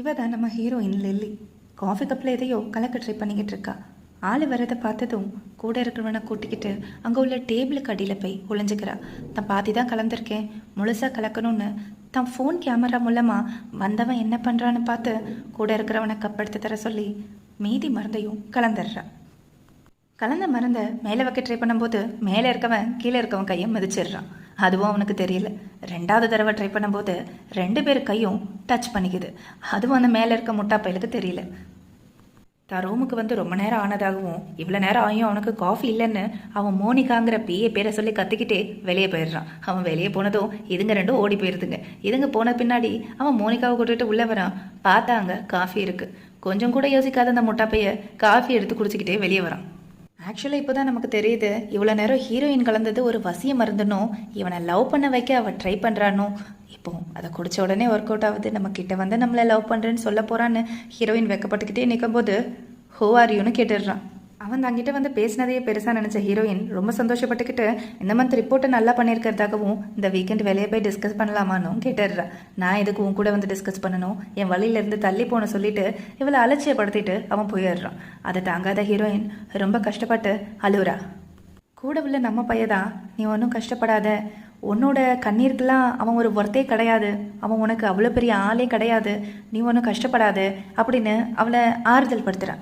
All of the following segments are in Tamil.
இவ தான் நம்ம ஹீரோயின் லில்லி காஃபி கப்பில் எதையோ கலக்க ட்ரை பண்ணிக்கிட்டு இருக்கா ஆள் வரதை பார்த்ததும் கூட இருக்கிறவனை கூட்டிக்கிட்டு அங்கே உள்ள டேபிளுக்கு அடியில் போய் ஒளிஞ்சுக்கிறா. தான் பாதி தான் கலந்துருக்கேன். முழுசாக கலக்கணும்னு தான் ஃபோன் கேமரா மூலமாக வந்தவன் என்ன பண்ணுறான்னு பார்த்து கூட இருக்கிறவனை கப்படுத்து தர சொல்லி மீதி மருந்தையும் கலந்துடுறா. கலந்த மருந்தை மேலே வைக்க ட்ரை பண்ணும்போது மேலே இருக்கவன் கீழே இருக்கவன் கையை மிதிச்சிடுறான். அதுவும் அவனுக்கு தெரியல. ரெண்டாவது தடவை ட்ரை பண்ணும்போது ரெண்டு பேர் கையும் டச் பண்ணிக்குது. அதுவும் அந்த மேலே இருக்க முட்டா பயலுக்கு தெரியல. தான் ரூமுக்கு வந்து ரொம்ப நேரம் ஆனதாகவும் இவ்வளோ நேரம் ஆகியும் அவனுக்கு காஃபி இல்லைன்னு அவன் மோனிகாங்கிற பிஏ பேரை சொல்லி கத்திக்கிட்டே வெளியே போயிடுறான். அவன் வெளியே போனதும் இதுங்க ரெண்டும் ஓடி போயிருதுங்க. இதுங்க போன பின்னாடி அவன் மோனிகாவை கூட்டிட்டு உள்ளே வரான். பார்த்தாங்க காஃபி இருக்குது கொஞ்சம் கூட யோசிக்காத அந்த முட்டாப்பையை காஃபி எடுத்து குடிச்சிக்கிட்டே வெளியே வரான். ஆக்சுவலாக இப்போ தான் நமக்கு தெரியுது இவ்வளோ நேரம் ஹீரோயின் கலந்தது ஒரு வசிய மருந்துனும் இவனை லவ் பண்ண வைக்க அவள் ட்ரை பண்ணுறானோ இப்போ அதை குடித்த உடனே ஒர்க் அவுட் ஆகுது. நம்ம கிட்ட வந்து நம்மளை லவ் பண்ணுறேன்னு சொல்ல போகிறான்னு ஹீரோயின் வெக்கப்பட்டுக்கிட்டே நிற்கும்போது ஹோ ஆர் யூன்னு கேட்டுடுறான். அவன் தங்கிட்ட வந்து பேசினதையே பெருசாக நினச்ச ஹீரோயின் ரொம்ப சந்தோஷப்பட்டுக்கிட்டு இந்த மந்த் ரிப்போர்ட்டை நல்லா பண்ணியிருக்கிறதாகவும் இந்த வீக்கெண்ட் வெளியே போய் டிஸ்கஸ் பண்ணலாமான்னு கேட்டுடுறா. நான் எதுக்கு உன் கூட வந்து டிஸ்கஸ் பண்ணணும்? என் வழியிலேருந்து தள்ளி போன சொல்லிட்டு இவளை அலட்சியப்படுத்திட்டு அவன் போயிடுறான். அதை தாங்காத ஹீரோயின் ரொம்ப கஷ்டப்பட்டு அழுவுறா கூட உள்ள நம்ம பையதான் நீ ஒன்றும் கஷ்டப்படாத. உன்னோட கண்ணீருக்கெல்லாம் அவன் ஒரு ஒர்த்தே கிடையாது. அவன் உனக்கு அவ்வளோ பெரிய ஆளே கிடையாது. நீ ஒன்றும் கஷ்டப்படாத அப்படின்னு அவளை ஆறுதல் படுத்துறான்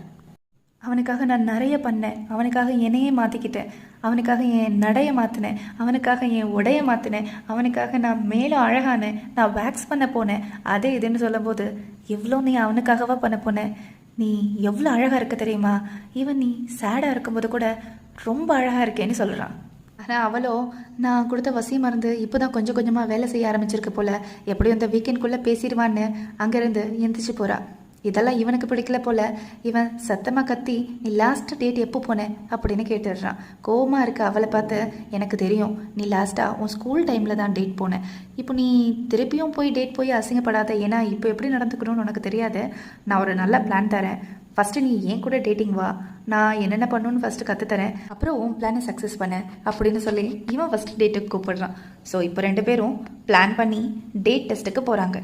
அவனுக்காக நான் நிறைய பண்ணேன். அவனுக்காக என்னையே மாற்றிக்கிட்டேன் அவனுக்காக என் நடையை மாற்றினேன் அவனுக்காக என் உடையை மாற்றினேன் அவனுக்காக நான் மேலும் அழகானேன் நான் வேக்ஸ் பண்ண போனேன். அதே இதுன்னு சொல்லும்போது எவ்வளோ நீ அவனுக்காகவா பண்ண போனேன் நீ எவ்வளோ அழகாக இருக்க தெரியுமா? ஈவன் நீ சேடாக இருக்கும்போது கூட ரொம்ப அழகாக இருக்கேன்னு சொல்கிறான் ஆனால் அவளோ நான் கொடுத்த வசி மருந்து இப்போ தான் கொஞ்சம் கொஞ்சமாக வேலை செய்ய ஆரம்பிச்சிருக்கு போல. எப்படியும் இந்த வீக்கெண்ட்குள்ளே பேசிடுவான்னு அங்கேருந்து எந்திரிச்சு போகிறா இதெல்லாம் இவனுக்கு பிடிக்கல போல. இவன் சத்தமாக கத்தி நீ லாஸ்ட் டேட் எப்போ போன? அப்படின்னு கேட்டுடுறான். கோவமாக இருக்க அவளை பார்த்து எனக்கு தெரியும் நீ லாஸ்ட்டாக உன் ஸ்கூல் டைமில் தான் டேட் போன. இப்போ நீ திருப்பியும் போய் டேட் போய் அசிங்கப்படாத. ஏன்னா இப்போ எப்படி நடந்துக்கணும்னு உனக்கு தெரியாது. நான் ஒரு நல்ல பிளான் தரேன். ஃபஸ்ட்டு நீ ஏன் கூட டேட்டிங் வா. நான் என்னென்ன பண்ணணும்னு ஃபஸ்ட்டு கற்றுத்தரேன் அப்புறம் உன் பிளானை சக்ஸஸ் பண்ண அப்படின்னு சொல்லி இவன் ஃபஸ்ட்டு டேட்டுக்கு கூப்பிடுறான். ஸோ இப்போ ரெண்டு பேரும் பிளான் பண்ணி டேட் டெஸ்ட்டுக்கு போகிறாங்க